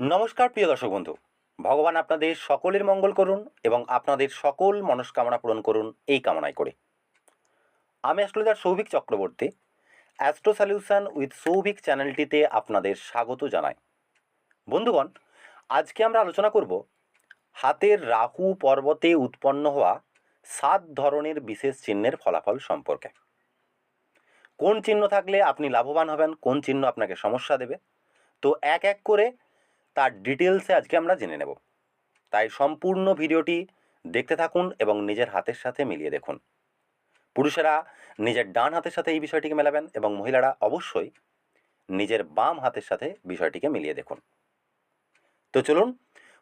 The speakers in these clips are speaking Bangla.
নমস্কার, প্রিয় দর্শক বন্ধু। ভগবান আপনাদের সকলের মঙ্গল করুন এবং আপনাদের সকল মনস্কামনা পূরণ করুন এই কামনায় করে। আমি astrologer Souvik Chakraborty, astro solution with Souvik চ্যানেলটিতে আপনাদের স্বাগত জানাই। বন্ধুগণ, আজকে আমরা আলোচনা করব হাতের রাহু পর্বতে উৎপন্ন হওয়া সাত ধরনের বিশেষ চিহ্নের ফলাফল সম্পর্কে। কোন চিহ্ন থাকলে আপনি লাভবান হবেন, কোন চিহ্ন আপনাকে সমস্যা দেবে? তো এক এক করে তার ডিটেলসে আজকে আমরা জেনে নেব। তাই সম্পূর্ণ ভিডিওটি দেখতে থাকুন এবং নিজের হাতের সাথে মিলিয়ে দেখুন। পুরুষেরা নিজের ডান হাতের সাথে এই বিষয়টিকে মেলাবেন এবং মহিলারা অবশ্যই নিজের বাম হাতের সাথে বিষয়টিকে মিলিয়ে দেখুন। তো চলুন,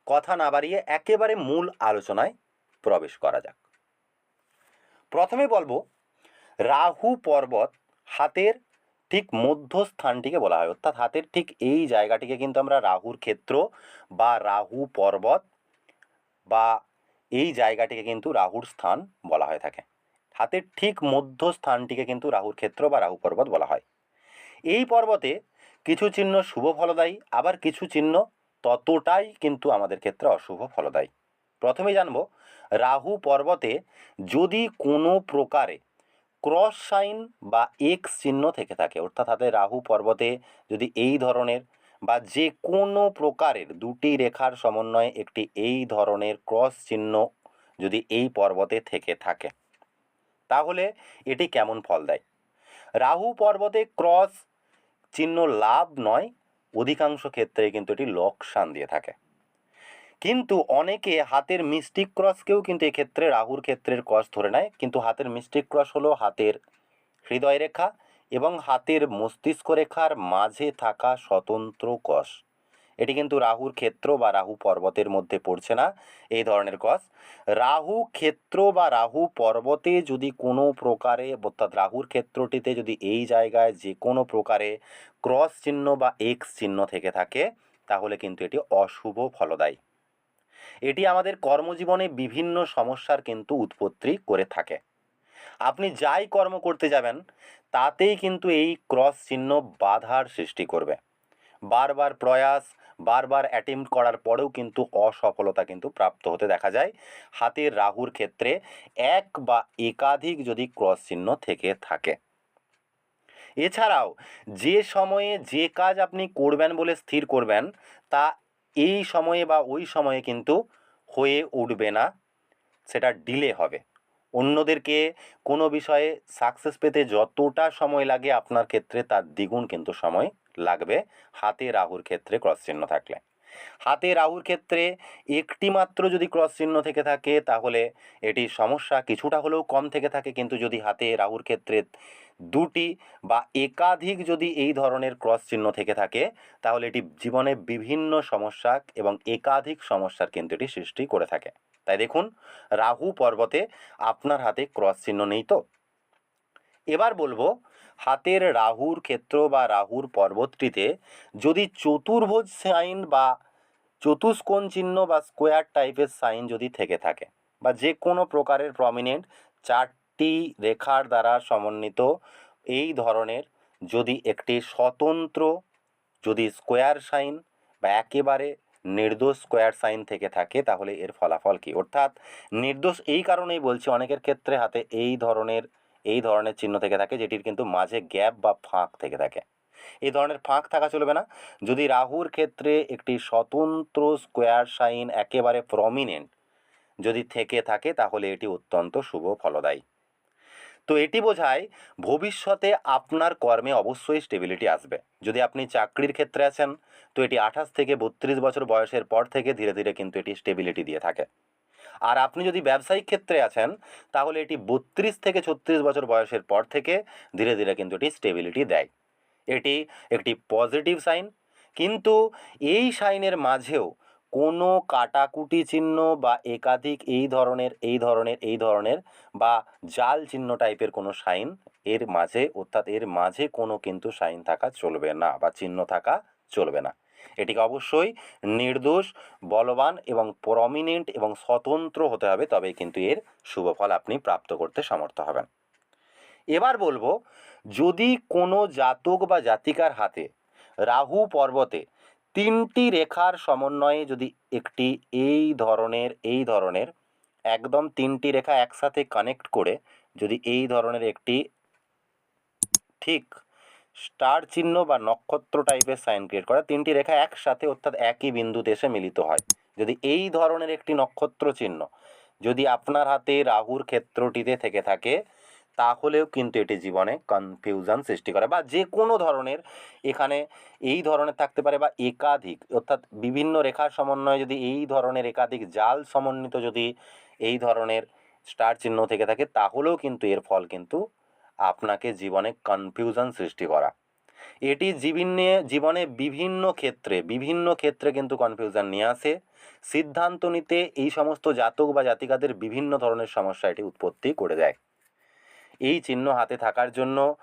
কথা না বাড়িয়ে একেবারে মূল আলোচনায় প্রবেশ করা যাক। প্রথমে বলব, রাহু পর্বত হাতের ঠিক মধ্যস্থানটিকে বলা হয়। অর্থাৎ হাতের ঠিক এই জায়গাটিকে কিন্তু আমরা রাহুর ক্ষেত্র বা রাহু পর্বত বা এই জায়গাটিকে কিন্তু রাহুর স্থান বলা হয়ে থাকে। হাতের ঠিক মধ্যস্থানটিকে কিন্তু রাহুর ক্ষেত্র বা রাহু পর্বত বলা হয়। এই পর্বতে কিছু চিহ্ন শুভ ফলদায়ী, আবার কিছু চিহ্ন ততটাই কিন্তু আমাদের ক্ষেত্রে অশুভ ফলদায়ী। প্রথমে জানব, রাহু পর্বতে যদি কোনো প্রকারে ক্রস সাইন বা এক্স চিহ্ন থেকে থাকে, অর্থাৎ হাতে রাহু পর্বতে যদি এই ধরনের বা যে কোনো প্রকারের দুটি রেখার সমন্বয়ে একটি এই ধরনের ক্রস চিহ্ন যদি এই পর্বতে থেকে থাকে, তাহলে এটি কেমন ফল দেয়? রাহু পর্বতে ক্রস চিহ্ন লাভ নয়, অধিকাংশ ক্ষেত্রে কিন্তু এটি লোকসান দিয়ে থাকে। কিন্তু অনেকে হাতের মিস্টিক ক্রসকেও কিন্তু এক্ষেত্রে রাহুর ক্ষেত্রের ক্রস ধরে নেয়। কিন্তু হাতের মিস্টিক ক্রস হলো হাতের হৃদয় রেখা এবং হাতের মস্তিষ্ক রেখার মাঝে থাকা স্বতন্ত্র কষ এটি কিন্তু রাহুর ক্ষেত্র বা রাহু পর্বতের মধ্যে পড়ছে না, এই ধরনের কষ রাহু ক্ষেত্র বা রাহু পর্বতে যদি কোনো প্রকারে অর্থাৎ রাহুর ক্ষেত্রটিতে যদি এই জায়গায় যে কোনো প্রকারে ক্রস চিহ্ন বা এক্স চিহ্ন থেকে থাকে, তাহলে কিন্তু এটি অশুভ ফলদায়ী। এটি আমাদের কর্মজীবনে বিভিন্ন সমস্যার কিন্তু উৎপত্তি করে থাকে। আপনি যাই কর্ম করতে যাবেন, তাতেই কিন্তু এই ক্রস চিহ্ন বাধার সৃষ্টি করবে। বারবার প্রয়াস, বারবার অ্যাটেম্প্ট করার পরেও কিন্তু অসফলতা কিন্তু প্রাপ্ত হতে দেখা যায়। হাতের রাহুর ক্ষেত্রে এক বা একাধিক যদি ক্রস চিহ্ন থেকে থাকে। এছাড়াও, যে সময়ে যে কাজ আপনি করবেন বলে স্থির করবেন, তা এই সময়ে বা ওই সময়ে কিন্তু হয়ে উঠবে না, সেটা ডিলে হবে। অন্যদেরকে কোনো বিষয়ে সাকসেস পেতে যতটা সময় লাগে আপনার ক্ষেত্রে তার দ্বিগুণ কিন্তু সময় লাগবে, হাতে রাহুর ক্ষেত্রে ক্রস চিহ্ন থাকলে। হাতে রাহুর ক্ষেত্রে একটি মাত্র যদি ক্রস চিহ্ন থেকে থাকে, তাহলে এটি সমস্যা কিছুটা হলেও কম থেকে থাকে। কিন্তু যদি হাতে রাহুর ক্ষেত্রে দুটি বা একাধিক যদি এই ধরনের ক্রস চিহ্ন থেকে থাকে, তাহলে এটি জীবনে বিভিন্ন সমস্যা এবং একাধিক সমস্যার কিন্তু এটি সৃষ্টি করে থাকে। তাই দেখুন, রাহু পর্বতে আপনার হাতে ক্রস চিহ্ন নেই তো। এবার বলব, হাতের রাহুর ক্ষেত্র বা রাহুর পর্বতটিতে যদি চতুর্ভুজ সাইন বা চতুষ্কোণ চিহ্ন বা স্কোয়ার টাইপের সাইন যদি থেকে থাকে বা যে কোনো প্রকারের প্রমিনেন্ট চারটি রেখার দ্বারা সমন্বিত এই ধরনের যদি একটি স্বতন্ত্র যদি স্কোয়ার সাইন বা একেবারে নির্দোষ স্কোয়ার সাইন থেকে থাকে, তাহলে এর ফলাফল কী? অর্থাৎ নির্দোষ এই কারণেই বলছি, অনেকের ক্ষেত্রে হাতে এই ধরনের এই ধরনের চিহ্ন থেকে থাকে, যেটির কিন্তু মাঝে গ্যাপ বা ফাঁক থেকে থাকে। এই ধরনের ফাঁক থাকা চলবে না। যদি রাহুর ক্ষেত্রে একটি স্বতন্ত্র স্কোয়ার সাইন একেবারে প্রমিনেন্ট যদি থেকে থাকে, তাহলে এটি অত্যন্ত শুভ ফলদায়ী। তো এটি বোঝায় ভবিষ্যতে আপনার কর্মে অবশ্যই স্টেবিলিটি আসবে। যদি আপনি চাকরির ক্ষেত্রে আছেন, তো এটি আঠাশ থেকে বত্রিশ বছর বয়সের পর থেকে ধীরে ধীরে কিন্তু এটি স্টেবিলিটি দিয়ে থাকে। আর আপনি যদি ব্যবসায়িক ক্ষেত্রে আছেন, তাহলে এটি বত্রিশ থেকে ছত্রিশ বছর বয়সের পর থেকে ধীরে ধীরে কিন্তু এটি স্টেবিলিটি দেয়। এটি একটি পজিটিভ সাইন কিন্তু এই সাইনের মাঝেও কোনো কাটাকুটি চিহ্ন বা একাধিক এই ধরনের এই ধরনের এই ধরনের বা জাল চিহ্ন টাইপের কোনো সাইন এর মাঝে, অর্থাৎ এর মাঝে কোনো কিন্তু সাইন থাকা চলবে না বা চিহ্ন থাকা চলবে না। এটিকে অবশ্যই নির্দোষ, বলবান এবং প্রমিনেন্ট এবং স্বতন্ত্র হতে হবে, তবেই কিন্তু এর শুভ ফল আপনি প্রাপ্ত করতে সমর্থ হবেন। এবার বলব, যদি কোনো জাতক বা জাতিকার হাতে রাহু পর্বতে তিনটি রেখার সমন্বয়ে যদি একটি এই ধরনের এই ধরনের, একদম তিনটি রেখা একসাথে কানেক্ট করে যদি এই ধরনের একটি ঠিক স্টার চিহ্ন বা নক্ষত্র টাইপের সাইন ক্রিয়েট করা, তিনটি রেখা একসাথে অর্থাৎ একই বিন্দুতে এসে মিলিত হয়। যদি এই ধরনের একটি নক্ষত্র চিহ্ন যদি আপনার হাতে রাহুর ক্ষেত্রটিতে থেকে থাকে তাহলেও কিন্তু এটি জীবনে কনফিউশন সৃষ্টি করে বা যে কোনো ধরনের এখানে এই ধরনের থাকতে পারে বা একাধিক। অর্থাৎ বিভিন্ন রেখার সমন্বয়ে যদি এই ধরনের একাধিক জাল সমন্বিত যদি এই ধরনের স্টার চিহ্ন থেকে থাকে, তাহলেও কিন্তু এর ফল কিন্তু আপনাকে জীবনে কনফিউশন সৃষ্টি করা। এটি জীবনে জীবনে বিভিন্ন ক্ষেত্রে বিভিন্ন ক্ষেত্রে কিন্তু কনফিউশন নিয়ে আসে। সিদ্ধান্ত নিতে এই সমস্ত জাতক বা জাতিকাদের বিভিন্ন ধরনের সমস্যা এটি উৎপত্তি করে দেয়। এই চিহ্ন হাতে থাকার জন্য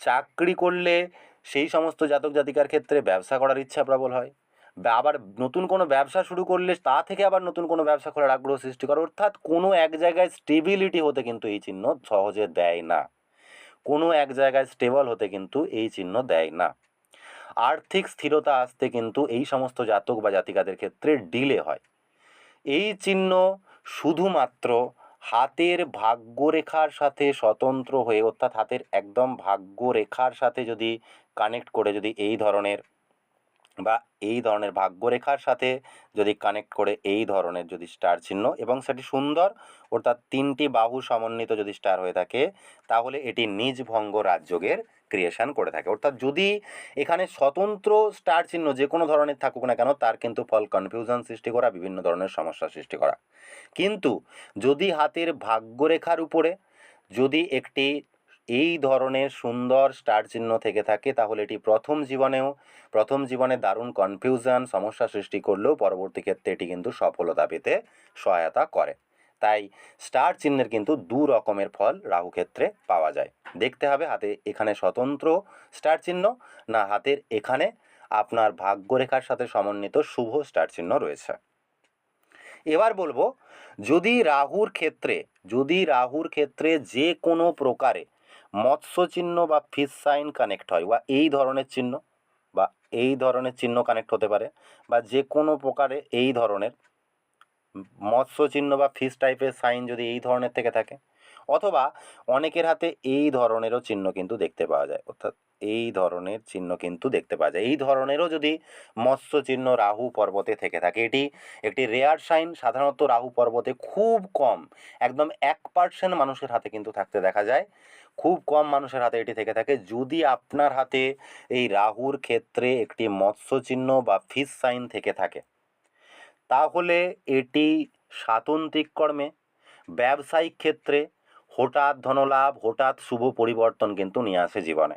চাকরি করলে সেই সমস্ত জাতক জাতিকার ক্ষেত্রে ব্যবসা করার ইচ্ছা প্রবল হয়। বা আবার নতুন কোনো ব্যবসা শুরু করলে তা থেকে আবার নতুন কোনো ব্যবসা করার আগ্রহ সৃষ্টি করে। অর্থাৎ কোনো এক জায়গায় স্টেবিলিটি হতে কিন্তু এই চিহ্ন সহজে দেয় না। কোনো এক জায়গায় স্টেবল হতে কিন্তু এই চিহ্ন দেয় না। আর্থিক স্থিরতা আসতে কিন্তু এই সমস্ত জাতক বা জাতিকাদের ক্ষেত্রে ডিলে হয়। এই চিহ্ন শুধুমাত্র হাতের ভাগ্যরেখার সাথে স্বতন্ত্র হয়ে, অর্থাৎ হাতের একদম ভাগ্যরেখার সাথে যদি কানেক্ট করে যদি এই ধরনের বা এই ধরনের ভাগ্যরেখার সাথে যদি কানেক্ট করে এই ধরনের যদি স্টার চিহ্ন এবং সেটি সুন্দর অর্থাৎ তিনটি বাহু সমন্বিত যদি স্টার হয়ে থাকে, তাহলে এটি নিজ ভঙ্গ রাজযোগের ক্রিয়েশন করে থাকে। অর্থাৎ যদি এখানে স্বতন্ত্র স্টার চিহ্ন যে কোনো ধরনের থাকুক না কেন, তার কিন্তু ফল কনফিউশন সৃষ্টি করা, বিভিন্ন ধরনের সমস্যা সৃষ্টি করা। কিন্তু যদি হাতের ভাগ্যরেখার উপরে যদি একটি এই ধরনের সুন্দর স্টার চিহ্ন থেকে থাকে, তাহলে এটি প্রথম জীবনেও, প্রথম জীবনে দারুণ কনফিউশন সমস্যা সৃষ্টি করলেও পরবর্তী ক্ষেত্রে এটি কিন্তু সফলতা পেতে সহায়তা করে। তাই স্টার চিহ্নের কিন্তু দু রকমের ফল রাহু ক্ষেত্রে পাওয়া যায়। দেখতে হবে হাতে এখানে স্বতন্ত্র স্টার চিহ্ন না হাতের এখানে আপনার ভাগ্যরেখার সাথে সমন্বিত শুভ স্টার চিহ্ন রয়েছে। এবার বলব, যদি রাহুর ক্ষেত্রে, যদি রাহুর ক্ষেত্রে যে কোনো প্রকারে মৎস্য চিহ্ন বা ফিস সাইন কানেক্ট হয় বা এই ধরনের চিহ্ন বা এই ধরনের চিহ্ন কানেক্ট হতে পারে বা যে কোনো প্রকারে এই ধরনের মৎস্য চিহ্ন বা ফিস টাইপের সাইন যদি এই ধরনের থেকে থাকে অথবা অনেকের হাতে এই ধরনেরও চিহ্ন কিন্তু দেখতে পাওয়া যায়। অর্থাৎ এই ধরনের চিহ্ন কিন্তু দেখতে পাওয়া যায়। এই ধরনেরও যদি মৎস্য চিহ্ন রাহু পর্বতে থেকে থাকে, এটি একটি রেয়ার সাইন সাধারণত রাহু পর্বতে খুব কম, একদম এক পার্সেন্ট মানুষের হাতে কিন্তু থাকতে দেখা যায়। খুব কম মানুষের হাতে এটি থেকে থাকে। যদি আপনার হাতে এই রাহুর ক্ষেত্রে একটি মৎস্য চিহ্ন বা ফিস সাইন থেকে থাকে, তাহলে এটি স্বাতন্ত্রিক কর্মে, ব্যবসায়িক ক্ষেত্রে হঠাৎ ধনলাভ, হঠাৎ শুভ পরিবর্তন কিন্তু নিয়ে আসে জীবনে।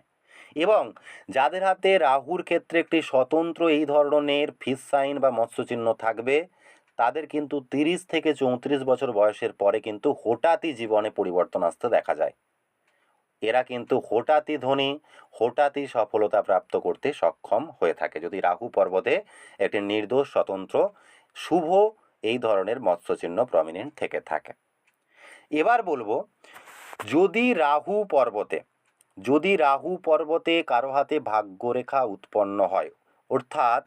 এবং যাদের হাতে রাহুর ক্ষেত্রে একটি স্বতন্ত্র এই ধরনের ফিস সাইন বা মৎস্যচিহ্ন থাকবে, তাদের কিন্তু তিরিশ থেকে চৌত্রিশ বছর বয়সের পরে কিন্তু হঠাৎই জীবনে পরিবর্তন আসতে দেখা যায়। এরা কিন্তু হঠাৎই ধনী, হঠাৎই সফলতা প্রাপ্ত করতে সক্ষম হয়ে থাকে। যদি রাহু পর্বতে একটি নির্দোষ, স্বতন্ত্র, শুভ এই ধরনের মৎস্যচিহ্ন প্রমিনেন্ট থেকে থাকে। এবার বলব, যদি রাহু পর্বতে, যদি রাহু পর্বতে কারও হাতে ভাগ্যরেখা উৎপন্ন হয়, অর্থাৎ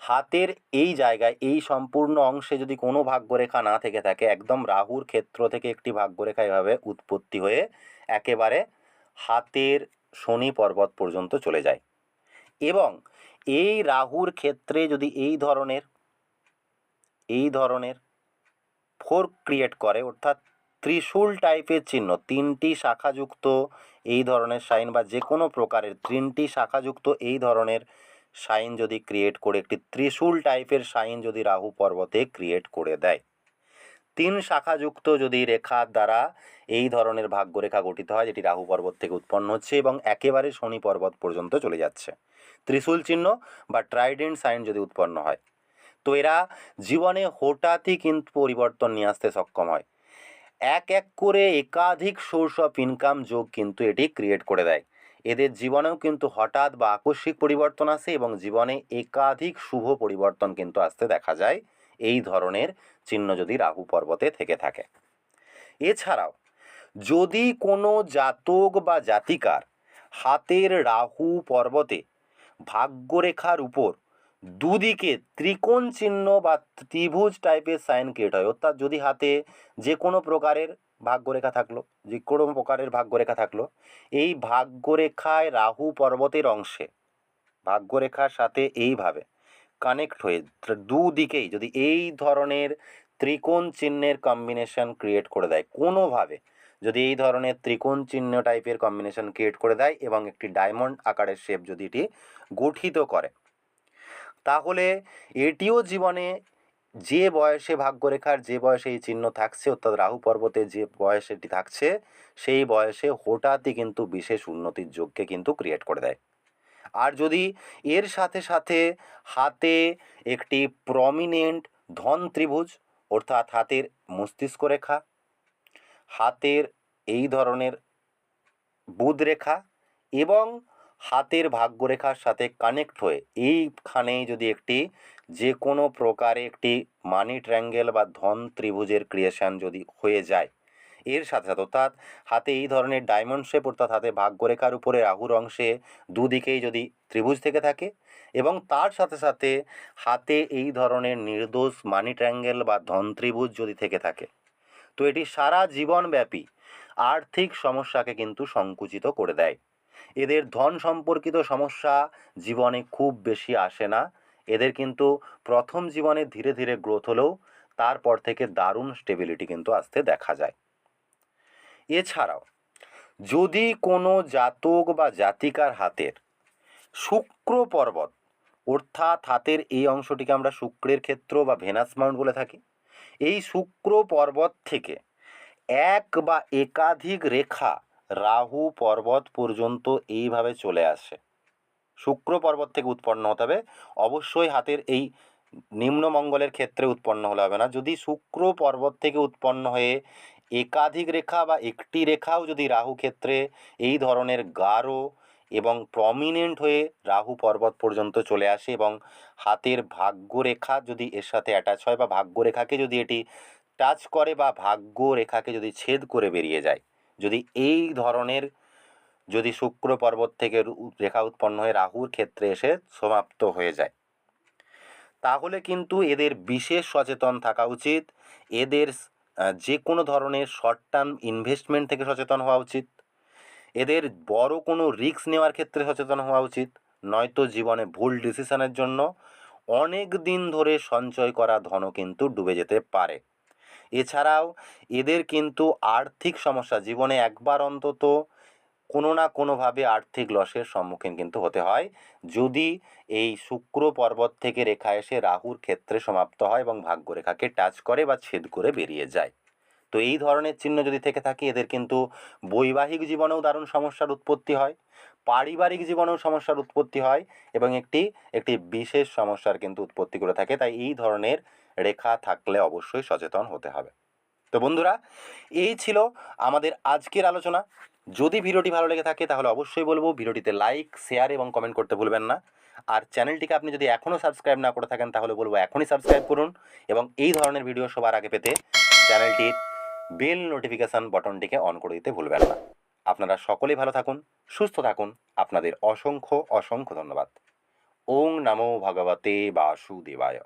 হাতের এই জায়গায়, এই সম্পূর্ণ অংশে যদি কোনো ভাগ্যরেখা না থেকে থাকে, একদম রাহুর ক্ষেত্র থেকে একটি ভাগ্যরেখা এভাবে উৎপত্তি হয়ে একেবারে হাতের শনি পর্বত পর্যন্ত চলে যায়। এবং এই রাহুর ক্ষেত্রে যদি এই ধরনের এই ধরনের ফোর ক্রিয়েট করে, অর্থাৎ ত্রিশূল টাইপের চিহ্ন, তিনটি শাখাযুক্ত এই ধরনের সাইন বা যে কোনো প্রকারের, তিনটি শাখাযুক্ত এই ধরনের সাইন যদি ক্রিয়েট করে একটি ত্রিশূল টাইপের সাইন যদি রাহু পর্বতে ক্রিয়েট করে দেয়। তিন শাখাযুক্ত যদি রেখার দ্বারা এই ধরনের ভাগ্যরেখা গঠিত হয়, যেটি রাহু পর্বত থেকে উৎপন্ন হচ্ছে এবং একেবারে শনি পর্বত পর্যন্ত চলে যাচ্ছে। ত্রিশূল চিহ্ন বা ট্রাইডেন্ট সাইন যদি উৎপন্ন হয়। তো এরা জীবনে হঠাৎই কিন্তু পরিবর্তন নিয়ে আসতে সক্ষম হয়। এক এক করে একাধিক সোর্স অফ ইনকাম যোগ কিন্তু এটি ক্রিয়েট করে দেয়। এদের জীবনেও কিন্তু হঠাৎ বা আকস্মিক পরিবর্তন আসে এবং জীবনে একাধিক শুভ পরিবর্তন কিন্তু আসতে দেখা যায়। এই ধরনের চিহ্ন যদি রাহু পর্বতে থেকে থাকে। এছাড়াও, যদি কোনো জাতক বা জাতিকার হাতের রাহু পর্বতে ভাগ্যরেখার উপর দুদিকে ত্রিকোণ চিহ্ন বা ত্রিভুজ টাইপের সাইন ক্রিয়েট হয়, অর্থাৎ যদি হাতে যে কোনো প্রকারের ভাগ্যরেখা থাকল, যে কোনো প্রকারের ভাগ্যরেখা থাকল, এই ভাগ্যরেখায় রাহু পর্বতের অংশে। ভাগ্যরেখার সাথে এইভাবে কানেক্ট হয়ে দুদিকেই যদি এই ধরনের ত্রিকোণ চিহ্নের কম্বিনেশন ক্রিয়েট করে দেয়, কোনোভাবে যদি এই ধরনের ত্রিকোণ চিহ্ন টাইপের কম্বিনেশন ক্রিয়েট করে দেয় এবং একটি ডায়মন্ড আকারের শেপ যদি এটি গঠিত করে, তাহলে এটিও জীবনে যে বয়সে ভাগ্যরেখার যে বয়সে এই চিহ্ন থাকছে, অর্থাৎ রাহু পর্বতে যে বয়সে এটি থাকছে, সেই বয়সে হঠাৎই কিন্তু বিশেষ উন্নতির যোগকে কিন্তু ক্রিয়েট করে দেয়। আর যদি এর সাথে সাথে হাতে একটি প্রমিনেন্ট ধন ত্রিভুজ, অর্থাৎ হাতের মস্তিষ্ক রেখা, হাতের এই ধরনের বুধ রেখা এবং হাতের ভাগ্যরেখার সাথে কানেক্ট হয়ে এইখানেই যদি একটি যে কোনো প্রকারে একটি মানি ট্র্যাঙ্গেল বা ধন ত্রিভুজের ক্রিয়েশন যদি হয়ে যায়, এর সাথে সাথে অর্থাৎ হাতে এই ধরনের ডায়মন্ড শেপ অর্থাৎ হাতে ভাগ্যরেখার উপরে রাহুর অংশে দুদিকেই যদি ত্রিভুজ থেকে থাকে এবং তার সাথে সাথে হাতে এই ধরনের নির্দোষ মানি ট্র্যাঙ্গেল বা ধন ত্রিভুজ যদি থেকে থাকে, তো এটি সারা জীবনব্যাপী আর্থিক সমস্যাকে কিন্তু সংকুচিত করে দেয়। এদের ধন সম্পর্কিত সমস্যা জীবনে খুব বেশি আসে না। এদের কিন্তু প্রথম জীবনে ধীরে ধীরে গ্রোথ হলেও তারপর থেকে দারুণ স্টেবিলিটি কিন্তু আসতে দেখা যায়। এছাড়াও, যদি কোনো জাতক বা জাতিকার হাতের শুক্র পর্বত, অর্থাৎ হাতের এই অংশটিকে আমরা শুক্রের ক্ষেত্র বা ভেনাস মাউন্ট বলে থাকি, এই শুক্র পর্বত থেকে এক বা একাধিক রেখা রাহু পর্বত পর্যন্ত এইভাবে চলে আসে। শুক্র পর্বত থেকে উৎপন্ন হতে হবে। অবশ্যই হাতের এই নিম্নমঙ্গলের ক্ষেত্রে উৎপন্ন হলে হবে না। যদি শুক্র পর্বত থেকে উৎপন্ন হয়ে একাধিক রেখা বা একটি রেখাও যদি রাহু ক্ষেত্রে এই ধরনের গাঢ় এবং প্রমিনেন্ট হয়ে রাহু পর্বত পর্যন্ত চলে আসে এবং হাতের ভাগ্যরেখা যদি এর সাথে অ্যাটাচ হয় বা ভাগ্যরেখাকে যদি এটি টাচ করে বা ভাগ্য রেখাকে যদি ছেদ করে বেরিয়ে যায়, যদি এই ধরনের যদি শুক্র পর্বত থেকে রেখা উৎপন্ন হয়ে রাহুর ক্ষেত্রে এসে সমাপ্ত হয়ে যায়। তাহলে কিন্তু এদের বিশেষ সচেতন থাকা উচিত। এদের যে কোনো ধরনের শর্ট টার্ম ইনভেস্টমেন্ট থেকে সচেতন হওয়া উচিত। এদের বড় কোনো রিস্ক নেওয়ার ক্ষেত্রে সচেতন হওয়া উচিত। নয়তো জীবনে ভুল ডিসিশনের জন্য অনেক দিন ধরে সঞ্চয় করা ধনও কিন্তু ডুবে যেতে পারে। এছাড়াও এদের কিন্তু আর্থিক সমস্যা, জীবনে একবার অন্তত কোনো না কোনোভাবে আর্থিক লসের সম্মুখীন কিন্তু হতে হয়। যদি এই শুক্র পর্বত থেকে রেখা এসে রাহুর ক্ষেত্রে সমাপ্ত হয় এবং ভাগ্যরেখাকে টাচ করে বা ছেদ করে বেরিয়ে যায়। তো এই ধরনের চিহ্ন যদি থেকে থাকে, এদের কিন্তু বৈবাহিক জীবনেও দারুণ সমস্যার উৎপত্তি হয়, পারিবারিক জীবনেও সমস্যার উৎপত্তি হয় এবং একটি একটি বিশেষ সমস্যার কিন্তু উৎপত্তি করে থাকে। তাই এই ধরনের রেখা থাকলে অবশ্যই সচেতন হতে হবে। তো বন্ধুরা, এই ছিল আমাদের আজকের আলোচনা। যদি ভিডিওটি ভালো লেগে থাকে, তাহলে অবশ্যই বলব ভিডিওটিতে লাইক শেয়ার এবং কমেন্ট করতে ভুলবেন না। আর চ্যানেলটিকে আপনি যদি এখনও সাবস্ক্রাইব না করে থাকেন, তাহলে বলব এখনই সাবস্ক্রাইব করুন এবং এই ধরনের ভিডিও সবার আগে পেতে চ্যানেলটির বেল নোটিফিকেশান বটনটিকে অন করে দিতে ভুলবেন না। আপনারা সকলেই ভালো থাকুন, সুস্থ থাকুন। আপনাদের অসংখ্য অসংখ্য ধন্যবাদ। ওং নমো ভগবতে বাসুদেবায়।